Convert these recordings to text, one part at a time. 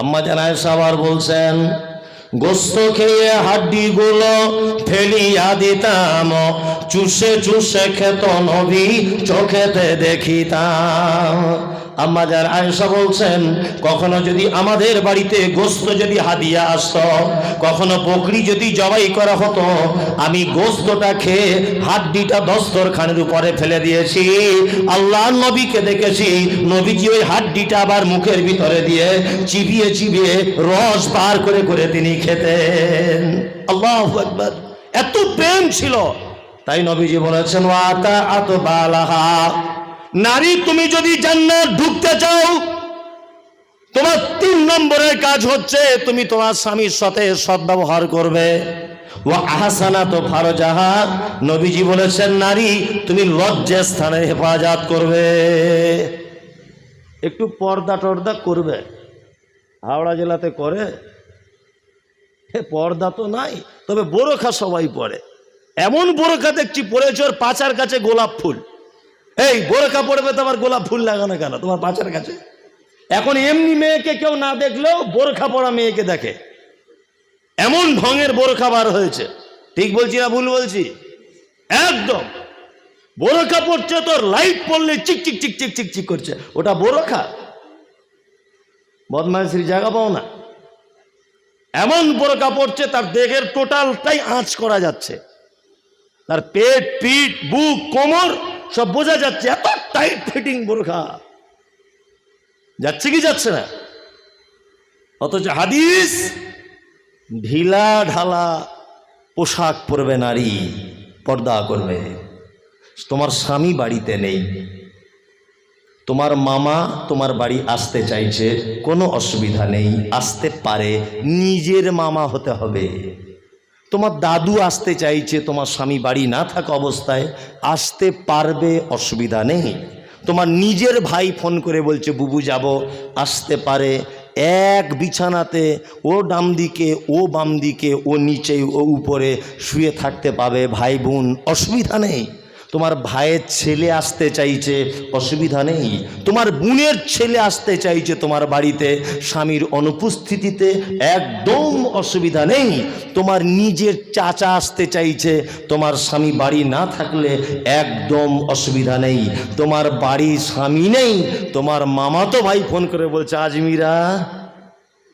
আম্মা জানায় সাবার বলছেন, গোস্ত খেয়ে হাড্ডি গুলো ফেলিয়া দিতাম, চুষে চুষে খেত নবী, চোখেতে দেখিতাম। আম্মা যার আয়েশা বলছেন, কখনো যদি আমাদের বাড়িতে গোস্ত যদি হাদিয়া আসত, কখনো বকরি যদি জবাই করা হতো, আমি গোস্তটা খেয়ে হাড্ডিটা দস্তরখানের উপরে ফেলে দিয়েছি আল্লাহ নবীকে দেখেছি, নবীজি ওই হাড্ডিটা আবার মুখের ভিতরে দিয়ে চিবিয়ে চিবিয়ে রস বার করে করে তিনি খেতেন। আল্লাহ একবার এত প্রেম ছিল। তাই নবীজি বলেছেন ওয়াতা আত বালাহা। নারী, তুমি যদি জান্নাত ঢুকতে চাও, তোমার তিন নম্বরের কাজ হচ্ছে তুমি তোমার স্বামীর সাথে সদ্ব্যবহার করবে। ও আহাসানা তো ফারজাহা, নবীজি বলেছেন, নারী, তুমি লজ্জা স্থানে হেফাজত করবে। একটু পর্দা টর্দা করবে। হাওড়া জেলাতে করে। পর্দা তো নাই, তবে বোরখা সবাই পরে। এমন বোরখা দেখছি, পড়েছে ওর পাচার কাছে গোলাপ ফুল। এই বোরখা পড়বে তো আবার গোলাপ ফুল লাগানো কেন? তোমার পাচার কাছে? এখন এমনি মেয়েকে কেউ না দেখলেও বোরখা পড়া মেয়েকে দেখে। এমন ঢঙের বোরখা বার হয়েছে। ঠিক বলছি না ভুল বলছি? একদম। বোরখা পড়ছে তোর লাইট পড়লে চিক চিক চিক চিক চিক চিক করছে। ওটা বোরখা? বদমাইশির জায়গা পাও না। এমন বোরখা পড়ছে তার দেহের টোটালটাই আঁচ করা যাচ্ছে। তার পেট, পিঠ, বুক, কোমর সব বোঝা যাচ্ছে, এত টাইট ফিটিং বোরখা। যাচ্ছে কি যাচ্ছে না? অথচ হাদিস, ঢিলা ঢালা পোশাক পরবে নারী, পর্দা করবে। তোমার স্বামী বাড়িতে নেই। তোমার মামা তোমার বাড়ি আসতে চাইছে, কোনো অসুবিধা নেই, আসতে পারে, নিজের মামা হতে হবে। তোমার দাদু আসতে চাইছে, তোমার স্বামী বাড়ি না থাকা অবস্থায়, আসতে পারবে, অসুবিধা নেই। তোমার নিজের ভাই ফোন করে বলছে, বুবু যাব। আসতে পারে এক বিছানাতে, ও ডাম দিকে, ও বাম দিকে, ও নিচে, ও উপরে শুয়ে থাকতে পাবে, ভাই বোন, অসুবিধা নেই। তোমার ভাইয়ের ছেলে আসতে চাইছে, অসুবিধা নেই। তোমার বোনের ছেলে আসতে চাইছে তোমার বাড়িতে, স্বামীর অনুপস্থিতিতে একদম অসুবিধা নেই। তোমার নিজের চাচা আসতে চাইছে, তোমার স্বামী বাড়ি না থাকলে একদম অসুবিধা নেই। তোমার বাড়ি স্বামী নেই, তোমার মামাতো ভাই ফোন করে বলছে, আজমিরা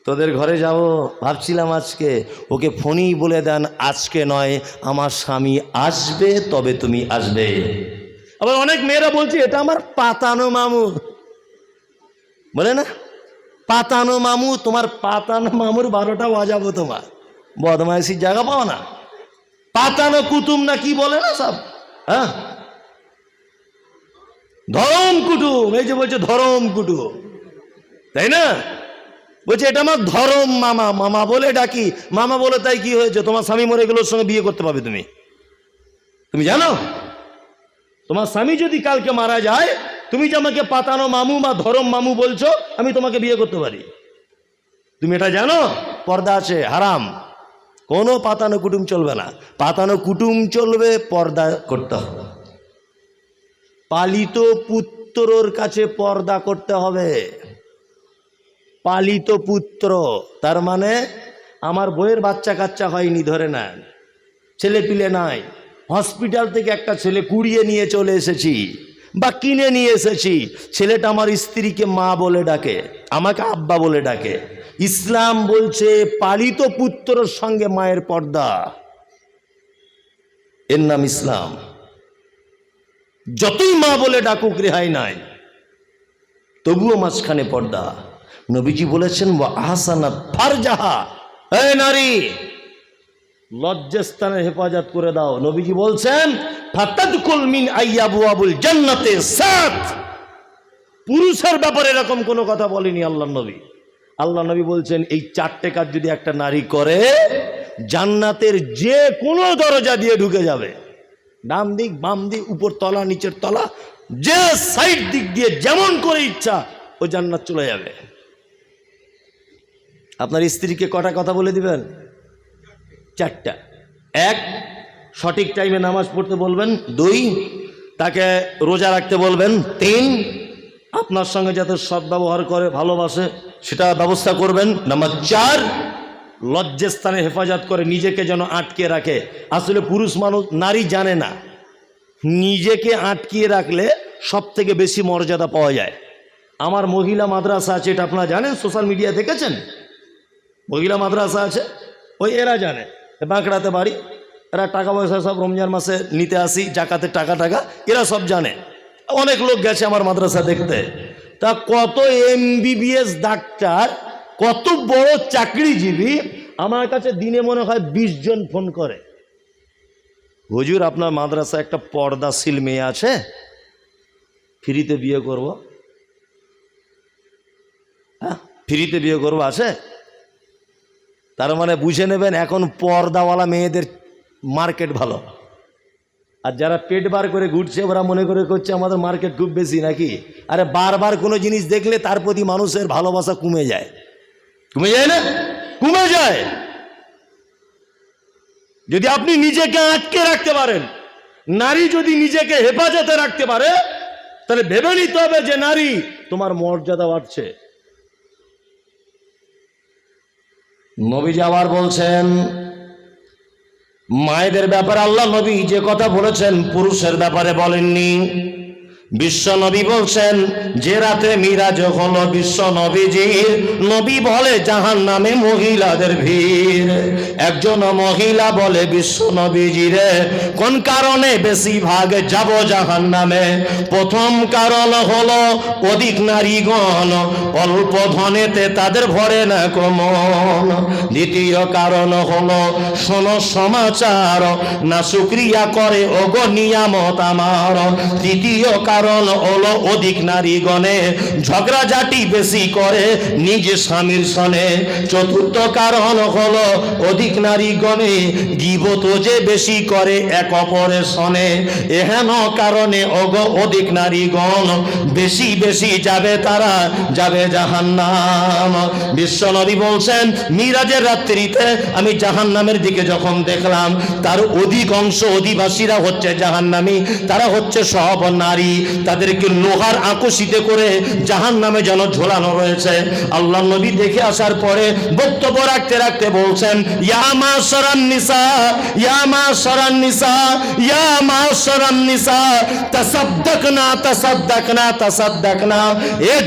তোদের ঘরে যাব? ভাবছিলাম আজকে। ওকে ফোনই বলে দেন, আজকে নয়, আমার স্বামী আসবে, তবে তুমি আসবে। আবার অনেক মেয়েরা বলছে, এটা আমার পাতানো মামু। বলে না? পাতানো মামু, তোমার পাতানো মামুর বারোটা বাজাবো তোমার। বদমাইশির জায়গা পাও না। পাতানো কুতুম না কি বলে না সব? হ্যাঁ? ধরম কুটুম, এই যে বলছে ধরম কুটুম। তাই না? বলছে, এটা আমার ধরম, মামা। মামা বলে ডাকি। মামা বলে তাই কি হয়েছে? তোমার স্বামী মরে গেলে ওর সঙ্গে বিয়ে করতে পারবে তুমি। তুমি জানো? তোমার স্বামী যদি কালকে মারা যায়, তুমি যে আমাকে পাতানো মামু বা ধরম মামু বলছো, আমি তোমাকে বিয়ে করতে পারি। তুমি এটা জানো? পর্দা আছে, হারাম। কোনো পাতানো কুটুম চলবে না। পাতানো কুটুম চলবে, পর্দা করতে হবে। পালিত পুত্রর কাছে পর্দা করতে হবে। পালিত পুত্র। তার মানে আমার বইয়ের বাচ্চা কাচ্চা হয়নি, ধরে নেন। ছেলে পিলে নাই। হসপিটাল থেকে একটা ছেলে কুড়িয়ে নিয়ে চলে এসেছি বা কিনে নিয়ে এসেছি। ছেলেটা আমার স্ত্রীকে মা বলে ডাকে, আমাকে আব্বা বলে ডাকে। ইসলাম বলছে, পালিত পুত্রর সঙ্গে মায়ের পর্দা। এর নাম ইসলাম। যতই মা বলে ডাকুক, রেহাই নাই। তবুও মাঝখানে পর্দা। নবীজি বলেছেন আহসানা ফারজাহা। এই নারী, লজ্জাস্থানের হেফাজত করে দাও। নবীজি বলছেন ফাতাদকুল মিন আইয়াবু আবুল জান্নাতে সাত। পুরুষের ব্যাপারে এরকম কোনো কথা বলেনি আল্লাহ নবী। আল্লাহ নবী বলছেন, এই চারটে কাজ যদি একটা নারী করে, জান্নাতের যে কোনো দরজা দিয়ে ঢুকে যাবে। ডান দিক, বাম দিক, উপর তলা, নিচের তলা, যে সাইড দিক দিয়ে যেমন করে ইচ্ছা, ও জান্নাত চলে যাবে। আপনার স্ত্রীকে কটা কথা বলে দিবেন? চারটা। এক, সঠিক টাইমে নামাজ পড়তে বলবেন। দুই, তাকে রোজা রাখতে বলবেন। তিন, আপনার সঙ্গে যাতে সদ্ব্যবহার করে, ভালোবাসে, সেটা ব্যবস্থা করবেন। নাম্বার চার, লজ্জাস্থানে হেফাজত করে নিজেকে যেন আটকে রাখে। আসলে পুরুষ মানুষ, নারী জানে না। নিজেকে আটকিয়ে রাখলে সব থেকে বেশি মর্যাদা পাওয়া যায়। আমার মহিলা মাদ্রাসা আছে, এটা আপনারা জানেন? সোশ্যাল মিডিয়া দেখেছেন? মহিলা মাদ্রাসা আছে, ওই এরা জানে। বাঁকড়াতে বাড়ি, এরা টাকা পয়সা সব রমজান মাসে নিতে আসি, জাকাতে টাকা টাকা, এরা সব জানে। অনেক লোক গেছে আমার মাদ্রাসা দেখতে। তা কত এমবিবিএস ডাক্তার, কত বড় চাকরিজীবী, আমার কাছে দিনে মনে হয় বিশ জন ফোন করে। হুজুর, আপনার মাদ্রাসা একটা পর্দাশীল মেয়ে আছে, ফ্রিতে বিয়ে করব। হ্যাঁ ফ্রিতে বিয়ে করব, আছে? তার মানে বুঝে নেবেন এখন পর্দাওয়ালা মেয়েদের মার্কেট ভালো। আর যারা পেট বার করে ঘুরছে, ওরা মনে করে করছে আমাদের মার্কেট খুব বেশি নাকি? আরে বারবার কোনো জিনিস দেখলে তার প্রতি মানুষের ভালোবাসা কমে যায়। কমে যায় না? কমে যায়। যদি আপনি নিজেকে আটকে রাখতে পারেন, নারী যদি নিজেকে হেফাজতে রাখতে পারে, তাহলে ভেবে নিতে হবে যে নারী, তোমার মর্যাদা বাড়ছে। নবীজি আবার বলছেন মায়েদের ব্যাপারে আল্লাহ নবী যে কথা বলেছেন পুরুষের ব্যাপারে বলেননি। বিশ্ব নবী বলছেন, যে রাতে মিরাজ হলো বিশ্ব নবীজির, নবী বলে জাহান নামে মহিলাদের ভিড়। একজন মহিলা বলে বিশ্ব নবীজিরে, কোন কারণে বেশি ভাগ যাব জাহান নামে প্রথম কারণ হলো অধিক নারীগণ, অল্প ধনেতে তাদের ভরে না কমন। দ্বিতীয় কারণ হলো, শোনো সমাচার, না শুক্রিয়া করে, ওগো নিয়ামত আমার। তৃতীয় হলো অধিক নারীগণে ঝগড়াঝাটি বেশি করে নিজ স্বামীর সনে। চতুর্থ কারণ হলো অধিক নারীগণে গিবত যে বেশি করে এক অপরের সনে। এহেন কারণে অগ অধিক নারীগণ বেশি বেশি যাবে তারা, যাবে জাহান্নাম। বিশ্বনবী বলছেন, মিরাজের রাত্রিতে আমি জাহান্নামের দিকে যখন দেখলাম, তার অধিকাংশ অধিবাসীরা হচ্ছে জাহান্নামী, তারা হচ্ছে সব নারী। তাদেরকে লোহার আকর্ষিতে করে জাহান নামে যেন ঝোলানো রয়েছে। আল্লাহ নবী দেখে আসার পরে বক্তব্য রাখতে রাখতে বলছেন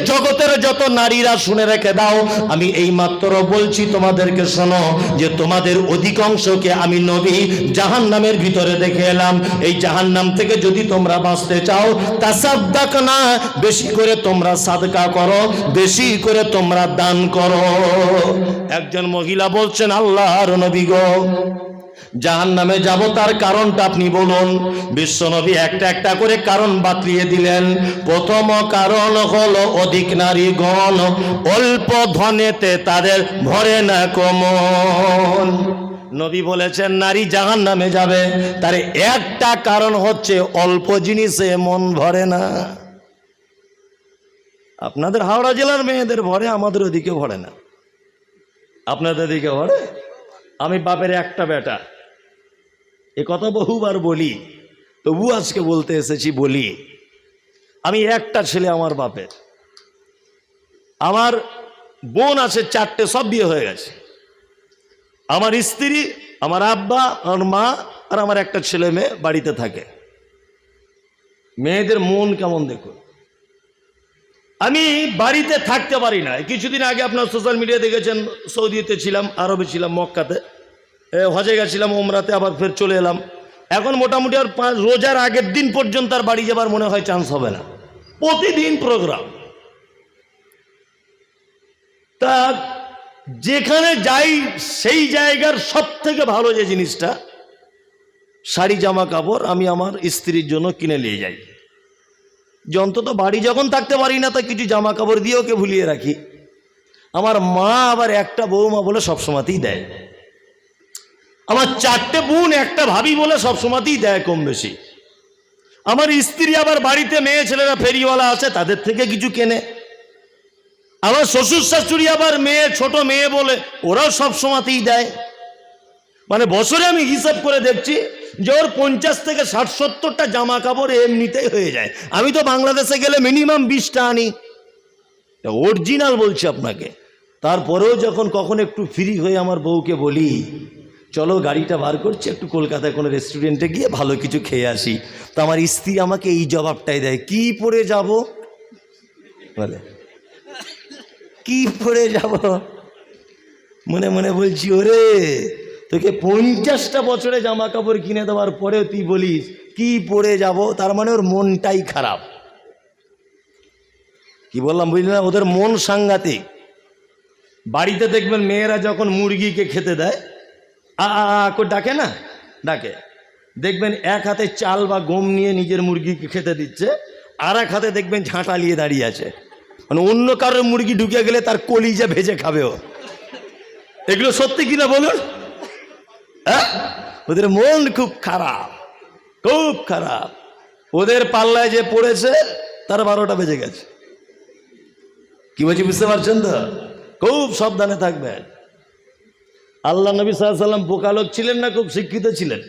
জগতের যত নারীরা শুনে রেখে দাও, আমি এই মাত্র বলছি তোমাদেরকে শোনো যে তোমাদের অধিকাংশকে আমি নবী জাহান নামের ভিতরে দেখে এলাম। এই জাহান নাম থেকে যদি তোমরা বাঁচতে চাও তাসাদ্দাক না বেশি করে তোমরা সাদকা করো, বেশি করে তোমরা দান করো। একজন মহিলা বলছেন, আল্লাহর নবী গো জাহান নামে যাব, তার কারণটা আপনি বলুন। বিশ্বনবী একটা একটা করে কারণ বাতলিয়ে দিলেন। প্রথম কারণ হলো অধিক নারীগণ অল্প ধনেতে তাদের ভরে না কমন। নবী বলেছেন, নারী জাহান নামে যাবে। তার একটা কারণ হচ্ছে, অল্প জিনিসে মন ভরে না। আপনাদের হাওড়া জেলার মেয়েদের ভরে, আমাদের ওদিকে ভরে না। আপনাদের দিকে ভরে? আমি বাপের একটা বেটা। এ কথা বহুবার বলি, তবু আজকে বলতে এসেছি, বলি, আমি একটা ছেলে আমার বাপের। আমার বোন আছে, চারটে, সব বিয়ে হয়ে গেছে। আমার স্ত্রী, আমার আব্বা, আমার মা আর আমার একটা ছেলে মেয়ে বাড়িতে থাকে। মেয়েদের মন কেমন দেখুন? আমি বাড়িতে থাকতে পারি না কিছুদিন আগে আপনার সোশ্যাল মিডিয়া দেখেছেন, সৌদিতে ছিলাম, আরবে ছিলাম, মক্কাতে। হজে গেছিলাম ওমরাতে আবার ফের চলে এলাম। এখন মোটামুটি আর পাঁচ, রোজার আগের দিন পর্যন্ত আর বাড়ি যাবার মনে হয় চান্স হবে না। প্রতিদিন প্রোগ্রাম তা যেখানে যাই, সেই জায়গার সব থেকে ভালো যে জিনিসটা, শাড়ি জামা কাপড় আমি আমার স্ত্রীর জন্য কিনে নিয়ে যাই। অন্তত বাড়ি যখন থাকতে পারি না, তা কিছু জামা কাপড় দিয়ে ওকে ভুলিয়ে রাখি। আমার মা আবার একটা বৌমা বলে সবসময়তেই দেয়। আমার চারটে বোন, একটা ভাবি বলে সবসময়তেই দেয় কম বেশি। আমার স্ত্রী আবার বাড়িতে মেয়ে, ছেলেরা ফেরিওয়ালা আছে, তাদের থেকে কিছু কেনে। আমার শ্বশুর শাশুড়ি আবার মেয়ে, ছোট মেয়ে বলে ওরাও সব সময়তেই দেয়। মানে বছরে আমি হিসাব করে দেখছি যে ওর পঞ্চাশ থেকে ষাট, সত্তরটা জামা কাপড় এমনিতেই হয়ে যায়। আমি তো বাংলাদেশে গেলে মিনিমাম বিশটা আনি। অরিজিনাল বলছি আপনাকে। তারপরেও যখন কখন একটু ফ্রি হয়ে আমার বউকে বলি, চলো গাড়িটা বার করছি, একটু কলকাতায় কোনো রেস্টুরেন্টে গিয়ে ভালো কিছু খেয়ে আসি। তো আমার স্ত্রী আমাকে এই জবাবটাই দেয়, কি পরে যাব? বলে কি পরে যাব? মনে মনে বলছি, ওরে, তোকে পঞ্চাশটা বছরে জামা কাপড় কিনে দেওয়ার পরেও তুই বলিস, কি পরে যাব? তার মানে ওর মনটাই খারাপ। কি বললাম, বুঝলি না? ওদের মন সাংঘাতিক। বাড়িতে দেখবেন মেয়েরা যখন মুরগিকে খেতে দেয়, আ আ ডাকে না? ডাকে। দেখবেন এক হাতে চাল বা গম নিয়ে নিজের মুরগিকে খেতে দিচ্ছে, আর এক হাতে দেখবেন ঝাঁটা নিয়ে দাঁড়িয়ে আছে। মানে অন্য কারোর মুরগি ঢুকে গেলে তার কলিজা ভেজে খাবে ও। এগুলো সত্যি কিনা বলুন? হ্যাঁ? ওদের মন খুব খারাপ খুব খারাপ। ওদের পাল্লায় যে পড়েছে, তার বারোটা বেজে গেছে। কি বলছি, বুঝতে পারছেন তো? খুব সাবধানে থাকবেন। আল্লাহ নবী সাল্লাম বোকা লোক ছিলেন না, খুব শিক্ষিত ছিলেন?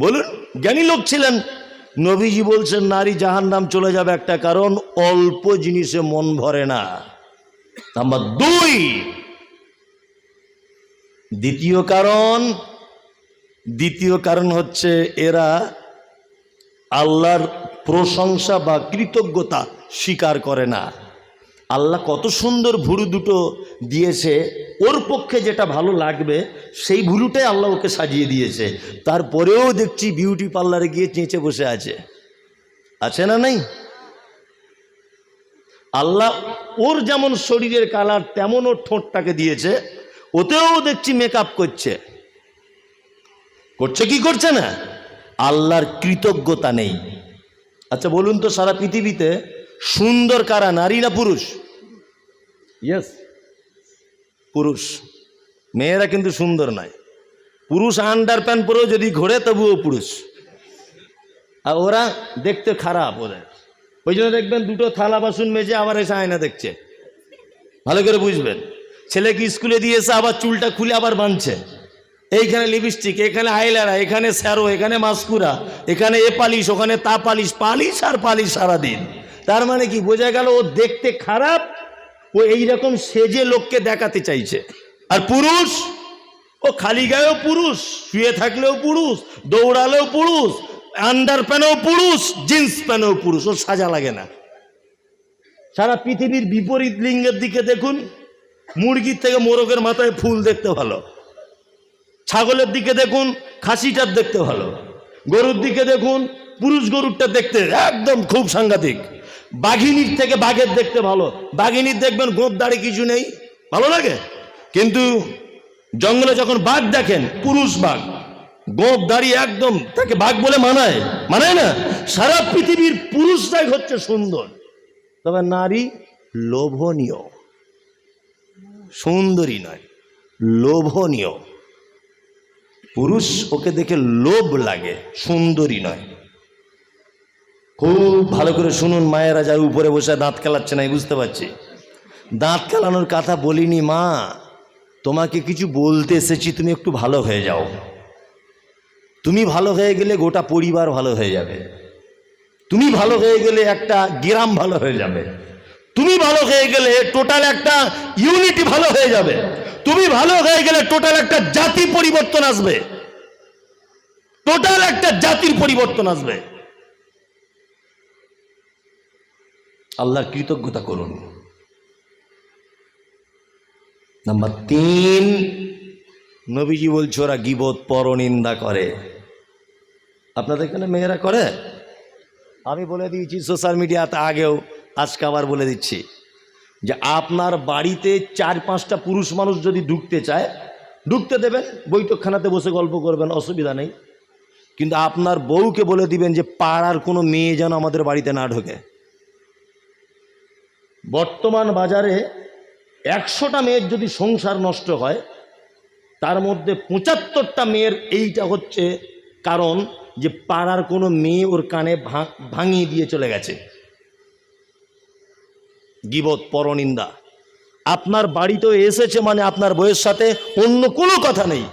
বলুন, জ্ঞানী লোক ছিলেন। নবীজি বলছেন, নারী জাহান নাম চলে যাবে একটা কারণ, অল্প জিনিসে মন ভরে না। নাম্বার দুই, দ্বিতীয় কারণ দ্বিতীয় কারণ হচ্ছে এরা আল্লাহর প্রশংসা বা কৃতজ্ঞতা স্বীকার করে না। আল্লাহ কত সুন্দর ভুরু দুটো দিয়েছে, ওর পক্ষে যেটা ভালো লাগবে, সেই ভুরুটাই আল্লাহ ওকে সাজিয়ে দিয়েছে। তারপরেও দেখছি বিউটি পার্লারে গিয়ে চেঁচে বসে আছে। আছে না নাই? আল্লাহ ওর যেমন শরীরের কালার তেমন ওর ঠোঁটটাকে দিয়েছে, ওতেও দেখছি মেকআপ করছে। করছে কি করছে না? আল্লাহর কৃতজ্ঞতা নেই। আচ্ছা বলুন তো সারা পৃথিবীতে সুন্দর কারা, নারী না পুরুষ? ইয়েস পুরুষ। মেয়েরা কিন্তু সুন্দর নয়। পুরুষ আন্ডার প্যান্ট পরেও যদি ঘোরে, তবুও পুরুষ। আর ওরা দেখতে খারাপ ওদের। ওই জন্য দেখবেন দুটো থালা বাসন মেজে আবার এসে আয়না দেখছে। ভালো করে বুঝবেন। ছেলেকে স্কুলে দিয়েছে আবার চুলটা খুলে আবার বাঁধছে? এইখানে লিপস্টিক এখানে আইলারা এখানে স্যারো এখানে মাস্কুরা এখানে এ পালিশ, ওখানে তা পালিশ পালিশ আর পালিশ সারাদিন। তার মানে কি, বোঝা গেল ও দেখতে খারাপ ও এইরকম সেজে লোককে দেখাতে চাইছে। আর পুরুষ? ও খালি গায়েও পুরুষ, শুয়ে থাকলেও পুরুষ, দৌড়ালেও পুরুষ আন্ডার প্যানেও পুরুষ, জিন্স প্যানেও পুরুষ, ওর সাজা লাগে না। সারা পৃথিবীর বিপরীত লিঙ্গের দিকে দেখুন, মুরগির থেকে মোরগের মাথায় ফুল দেখতে ভালো। ছাগলের দিকে দেখুন, খাসিটার দেখতে ভালো। গরুর দিকে দেখুন, পুরুষ গরুরটা দেখতে একদম খুব সাংঘাতিক। বাঘিনীর থেকে বাঘের দেখতে ভালো। বাঘিনীর দেখবেন গোপ দাড়ি কিছু নেই। ভালো লাগে? কিন্তু জঙ্গলে যখন বাঘ দেখেন, পুরুষ বাঘ, গোপ দাড়ি একদম তাকে বাঘ বলে মানায়। মানায় না? সারা পৃথিবীর পুরুষরাই হচ্ছে সুন্দর। তবে নারী লোভনীয়। সুন্দরী নয়, লোভনীয়। পুরুষ ওকে দেখে লোভ লাগে, সুন্দরী নয়। খুব ভালো করে শুনুন, মায়েরা যারা উপরে বসে দাঁত খেলাচ্ছে না বুঝতে পারছি। দাঁত খেলানোর কথা বলিনি, মা। তোমাকে কিছু বলতে এসেছি, তুমি একটু ভালো হয়ে যাও। তুমি ভালো হয়ে গেলে গোটা পরিবার ভালো হয়ে যাবে। তুমি ভালো হয়ে গেলে একটা গ্রাম ভালো হয়ে যাবে। তুমি ভালো হয়ে গেলে টোটাল একটা ইউনিটি ভালো হয়ে যাবে। তুমি ভালো হয়ে গেলে টোটাল একটা জাতি পরিবর্তন আসবে। টোটাল একটা জাতির পরিবর্তন আসবে। আল্লাহর কৃতজ্ঞতা করুন। নাম্বার তিন, নবীজি বলছে, ওরা গিবত, পরনিন্দা করে। আপনাদের এখানে মেয়েরা করে? আমি বলে দিয়েছি, সোশ্যাল মিডিয়াতে আগেও, আজকে আবার বলে দিচ্ছি যে, আপনার বাড়িতে চার পাঁচটা পুরুষ মানুষ যদি ঢুকতে চায়, ঢুকতে দেবেন, বৈঠকখানাতে বসে গল্প করবেন, অসুবিধা নেই। কিন্তু আপনার বউকে বলে দিবেন যে, পাড়ার কোনো মেয়ে যেন আমাদের বাড়িতে না ঢোকে। বর্তমান বাজারে একশোটা মেয়ের যদি সংসার নষ্ট হয়, তার মধ্যে পঁচাত্তরটা মেয়ের এইটা হচ্ছে কারণ যে পাড়ার কোনো মেয়ে ওর কানে ভাঙ- ভাঙিয়ে দিয়ে চলে গেছে। গিবত, পরনিন্দা। আপনার বাড়িতেও এসেছে মানে আপনার বইয়ের সাথে অন্য কোনো কথা নেই।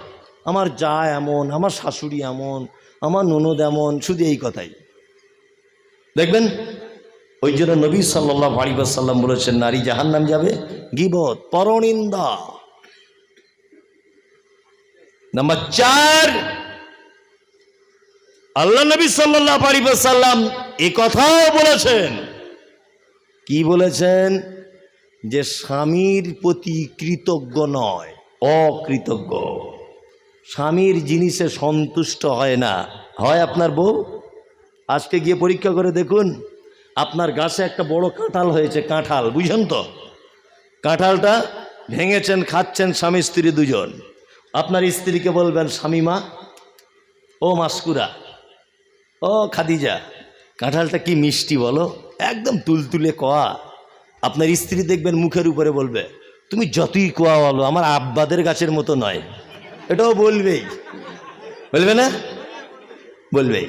আমার যা এমন, আমার শাশুড়ি এমন, আমার ননদ এমন, শুধু এই কথাই। দেখবেন ওই জন্য নবী সাল্লাহ আলিবাসাল্লাম বলেছেন, নারী জাহান নাম যাবে, গিবত, পরনিন্দা। নাম্বার চার, আল্লাহ নবী সাল্লাহ আলিবাসাল্লাম এ কথাও বলেছেন। কি বলেছেন? যে স্বামীর প্রতি কৃতজ্ঞ নয়, অকৃতজ্ঞ। স্বামীর জিনিসে সন্তুষ্ট হয় না। হয় আপনার বউ? আজকে গিয়ে পরীক্ষা করে দেখুন। আপনার গাছে একটা বড় কাঁঠাল হয়েছে, কাঁঠাল, বুঝেন তো? কাঁঠালটা ভেঙেছেন, খাচ্ছেন স্বামী স্ত্রী দুজন। আপনার স্ত্রীকে বলবেন স্বামীমা ও মাসকুরা, ও খাদিজা, কাঁঠালটা কি মিষ্টি বলো? একদম তুলতুলে কোয়া। আপনার স্ত্রী দেখবেন মুখের উপরে বলবে, তুমি যতই কোয়া বলো, আমার আব্বাদের গাছের মতো নয়। এটাও বলবেই। বলবে না? বলবেই।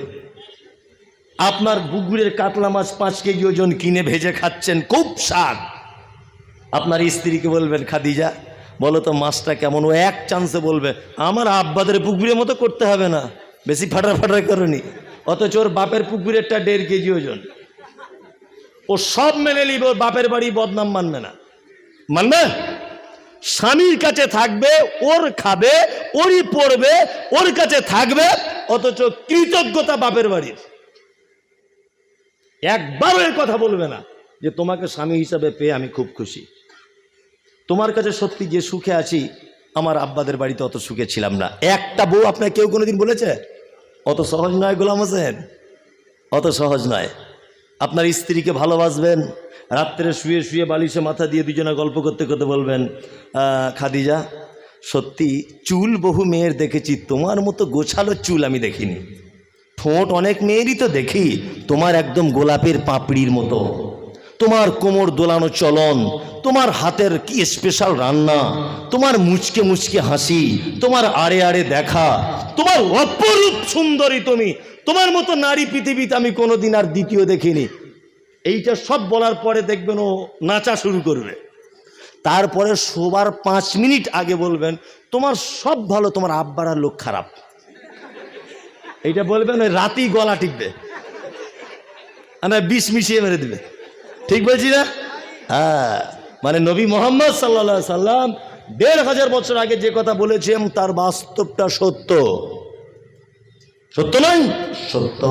আপনার বুগুরের কাতলা মাছ পাঁচ কেজি ওজন কিনে ভেজে খাচ্ছেন, খুব স্বাদ। আপনার স্ত্রীকে বলবেন, খাদিজা, বলো তো মাছটা কেমন? ও এক চান্সে বলবে, আমার আব্বাদের পুকুরের মতো করতে হবে না, বেশি ফাটা ফাটা করনি। অথচ ওর বাপের পুকুরেরটা দেড় কেজি ওজন। ও সব মেনে নিবে, ওর বাপের বাড়ি বদনাম মানবে না। মানবে? স্বামীর কাছে থাকবে, ওর খাবে, ওরই পড়বে, ওর কাছে থাকবে, অথচ কৃতজ্ঞতা বাপের বাড়ির। একবারও এর কথা বলবে না যে তোমাকে স্বামী হিসাবে পেয়ে আমি খুব খুশি। তোমার কাছে সত্যি যে সুখে আছি, আমার আব্বাদের বাড়িতে অত সুখে ছিলাম না। একটা বউ আপনার কেউ কোনোদিন বলেছে? অত সহজ নয়, গোলাম হোসেন। অত সহজ নয়। আপনার স্ত্রীকে ভালোবাসবেন, রাত্রে শুয়ে শুয়ে বালিশে মাথা দিয়ে দুজনে গল্প করতে করতে বলবেন খাদিজা, সত্যি চুল বহু মেয়ের দেখেছি, তোমার মতো গোছালো চুল আমি দেখিনি। ঠোঁট অনেক মেয়েরই তো দেখি। তোমার একদম গোলাপের পাপড়ির মতো। তোমার কোমর দোলানো চলন, তোমার হাতের কি স্পেশাল রান্না, তোমার মুচকে মুচকে হাসি, তোমার আড়ে আড়ে দেখা, তোমার অপরূপ সুন্দরী তুমি, তোমার মতো নারী পৃথিবীতে আমি কোনোদিন আর দ্বিতীয় দেখিনি। এইটা সব বলার পরে দেখবেন ও নাচা শুরু করবে। তারপরে শোবার পাঁচ মিনিট আগে বলবেন, তোমার সব ভালো, তোমার আব্বার আর লোক খারাপ। এইটা বলবেন ওই রাতেই গলা টিকবে আর বিষ মিশিয়ে মেরে দিবে। ঠিক বলছি না? হ্যাঁ মানে নবী মোহাম্মদ সাল্লা সাল্লাম দেড় হাজার বছর আগে যে কথা বলেছেন তার বাস্তবটা সত্য। সত্য নয়, সত্য।